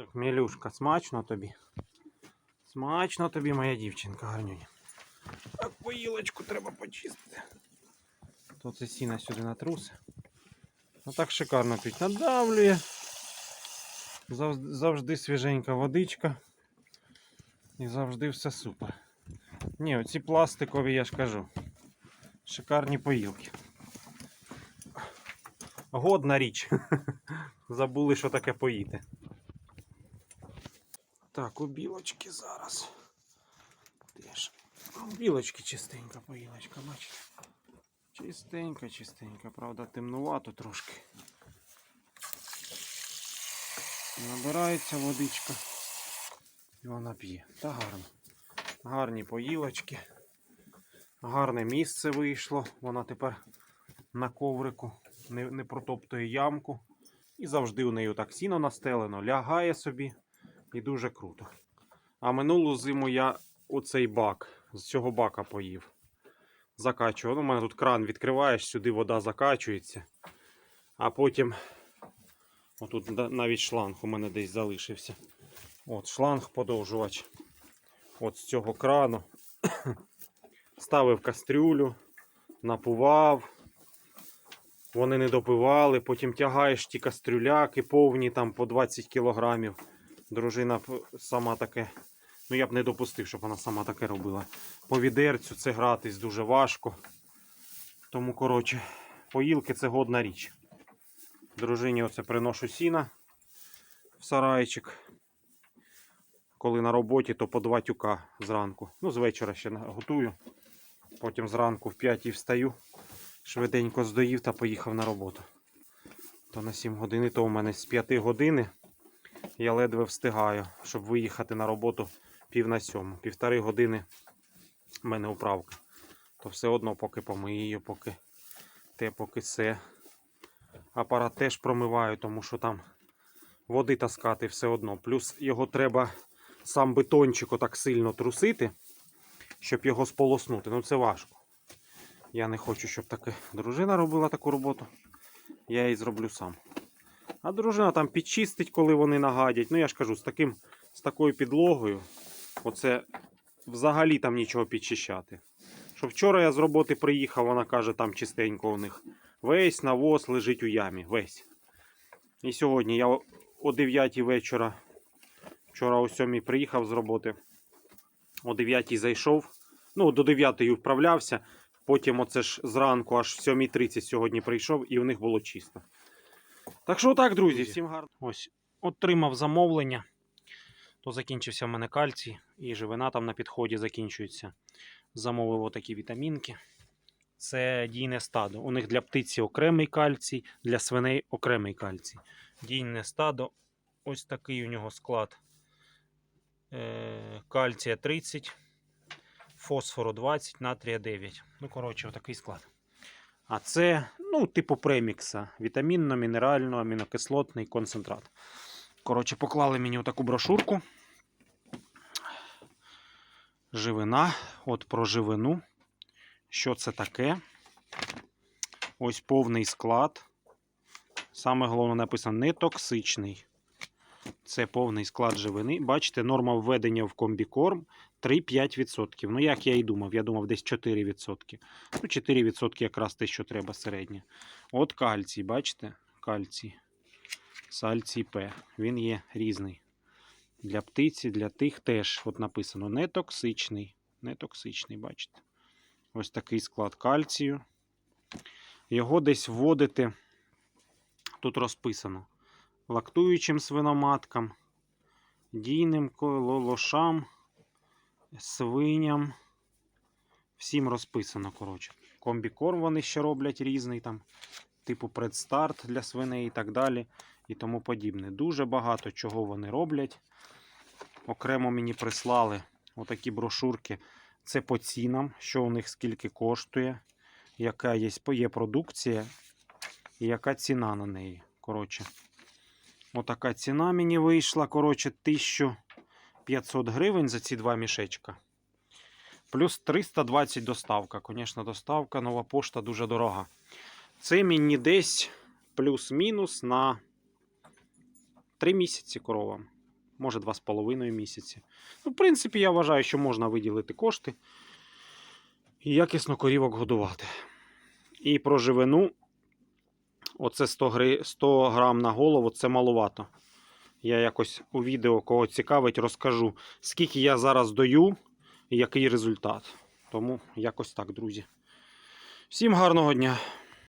Так, Мілюшка, смачно тобі. Смачно тобі, моя дівчинка, гарнюня. Так, поїлочку треба почистити. То це сіна сюди натруси. Ну так шикарно пить надавлює. Завжди свіженька водичка. І завжди все супер. Ні, оці пластикові, я ж кажу. Шикарні поїлки. Годна річ. Забули, що таке поїти. Так, у білочки зараз. Теж. У білочки чистенька поїлочка, бачите? Чистенька, чистенька, правда, темнувато трошки. Набирається водичка. І вона п'є. Та гарно. Гарні поїлочки. Гарне місце вийшло. Вона тепер на коврику не, не протоптує ямку. І завжди у неї так сіно настелено, лягає собі і дуже круто. А минулу зиму я оцей бак, з цього бака поїв. Закачував. Ну, у мене тут кран відкриваєш, сюди вода закачується. А потім, отут навіть шланг у мене десь залишився. От шланг подовжувач. От з цього крану. Ставив кастрюлю, напував. Вони не допивали, потім тягаєш ті кастрюляки повні там по 20 кілограмів. Дружина сама таке. Ну я б не допустив, щоб вона сама таке робила. По відерцю це гратись дуже важко. Тому, коротше, поїлки це годна річ. Дружині оце приношу сіна в сарайчик. Коли на роботі, то по два тюка зранку. Ну, з вечора ще готую. Потім зранку в 5 встаю, швиденько здоїв та поїхав на роботу. То на 7 годин, то у мене з 5 години я ледве встигаю, щоб виїхати на роботу пів на сьому. Півтори години в мене управка. То все одно, поки помию, поки те, поки все. Апарат теж промиваю, тому що там води таскати все одно. Плюс його треба сам бетончик отак сильно трусити, щоб його сполоснути. Ну це важко. Я не хочу, щоб таке дружина робила таку роботу. Я її зроблю сам. А дружина там підчистить, коли вони нагадять. Ну я ж кажу, з таким, з такою підлогою, оце взагалі там нічого підчищати. Що вчора я з роботи приїхав, вона каже, там чистенько у них. Весь навоз лежить у ямі. Весь. І сьогодні я о- о 9 вечора, вчора о 7 приїхав з роботи. О 9 зайшов. Ну, до 9 вправлявся. Потім оце ж зранку, аж в 7.30 сьогодні прийшов, і у них було чисто. Так що так, друзі, всім гарно. Ось, отримав замовлення. То закінчився в мене кальцій, і живина там на підході закінчується. Замовив отакі вітамінки. Це дійне стадо. У них для птиці окремий кальцій, для свиней окремий кальцій. Дійне стадо. Ось такий у нього склад. Е, кальція 30, фосфору 20, натрія 9. Ну, коротше, отакий склад. А це, ну, типу премікса. Вітамінно-мінерально-амінокислотний концентрат. Коротше, поклали мені отаку брошурку. Живина. От про живину. Що це таке? Ось повний склад. Саме головне написано нетоксичний. Це повний склад живини. Бачите, норма введення в комбікорм 3-5%. Ну, як я і думав, я думав, десь 4%. Ну, 4% якраз те, що треба середнє. От кальцій, бачите? Кальцій. Сальцій П. Він є різний. Для птиці, для тих теж от написано нетоксичний. Нетоксичний, бачите? Ось такий склад кальцію. Його десь вводити, тут розписано, лактуючим свиноматкам, дійним ко- лошам, свиням. Всім розписано, коротше. Комбікорм вони ще роблять різний там, типу предстарт для свиней і так далі. І тому подібне. Дуже багато чого вони роблять. Окремо мені прислали отакі брошурки. Це по цінам, що у них скільки коштує, яка є, є продукція і яка ціна на неї. Коротше, отака ціна мені вийшла. Коротше, 1500 гривень за ці два мішечка. Плюс 320 доставка. Звісно, доставка, нова пошта дуже дорога. Це мені десь плюс-мінус на 3 місяці коровам. може 2,5 місяці. Ну, в принципі, я вважаю, що можна виділити кошти і якісно корівок годувати. І про живину, оце 100, гри, 100 грам на голову, це маловато. Я якось у відео, кого цікавить, розкажу, скільки я зараз даю і який результат. Тому якось так, друзі. Всім гарного дня!